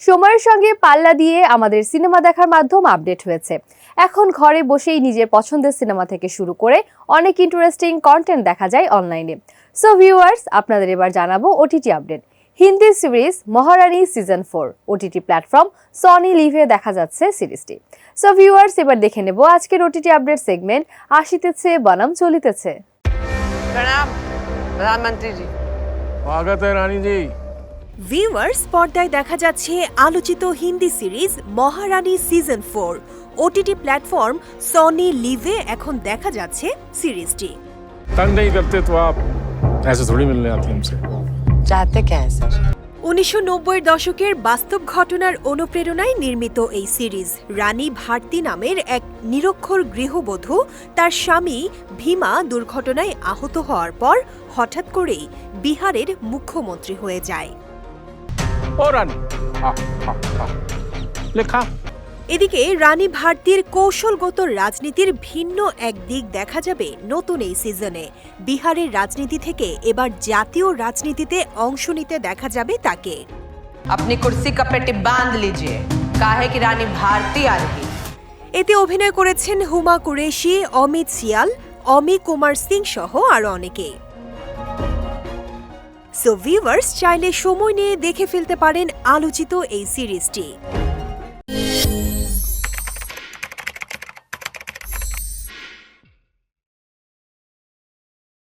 সময়ের সঙ্গে পাল্লা দিয়ে আমাদের সিনেমা দেখার মাধ্যম আপডেট হয়েছে। এখন ঘরে বসেই নিজের পছন্দের সিনেমা থেকে শুরু করে অনেক ইন্টারেস্টিং কন্টেন্ট দেখা যায় অনলাইনে সো ভিউয়ার্স আপনাদের এবার জানাব OTT update Hindi series Maharani season four OTT platform Sony লিভে দেখা যাচ্ছে সিরিজটি সো ভিউয়ার্স এবার দেখে নেব আজকের ওটিটি আপডেট সেগমেন্ট আসিতেছে বনাম চলিতেছে। প্রণাম স্বাগত ভিউয়ার্স পর্দায় দেখা যাচ্ছে আলোচিত Hindi series Maharani season four OTT platform Sony লিভে এখন দেখা যাচ্ছে সিরিজটি तंग नहीं करते तो आप ऐसे थोड़ी मिलने आती हमसे चाहते क्या है सर উনিশশো নব্বইয়ের দশকের বাস্তব ঘটনার অনুপ্রেরণায় নির্মিত এই সিরিজ রানী ভারতী নামের এক নিরক্ষর গৃহবধূ তার স্বামী ভীমা দুর্ঘটনায় আহত হওয়ার পর হঠাৎ করেই বিহারের মুখ্যমন্ত্রী হয়ে যায় এদিকে রানী ভারতীর কৌশলগত রাজনীতির ভিন্ন এক দিক দেখা যাবে নতুন এই সিজনে। বিহারের রাজনীতি থেকে এবার জাতীয় রাজনীতিতে অংশ নিতে দেখা যাবে তাকে। আপনি কুর্সি কাপেটি বাঁধ লিজে কাহে কি রানী ভারতী আর এতে অভিনয় করেছেন হুমা কুরেশি অমিত সিয়াল অমি কুমার সিং সহ আরও অনেকে। সো ভিউয়ার্স চাইলে সময় নিয়ে দেখে ফেলতে পারেন আলোচিত এই সিরিজটি।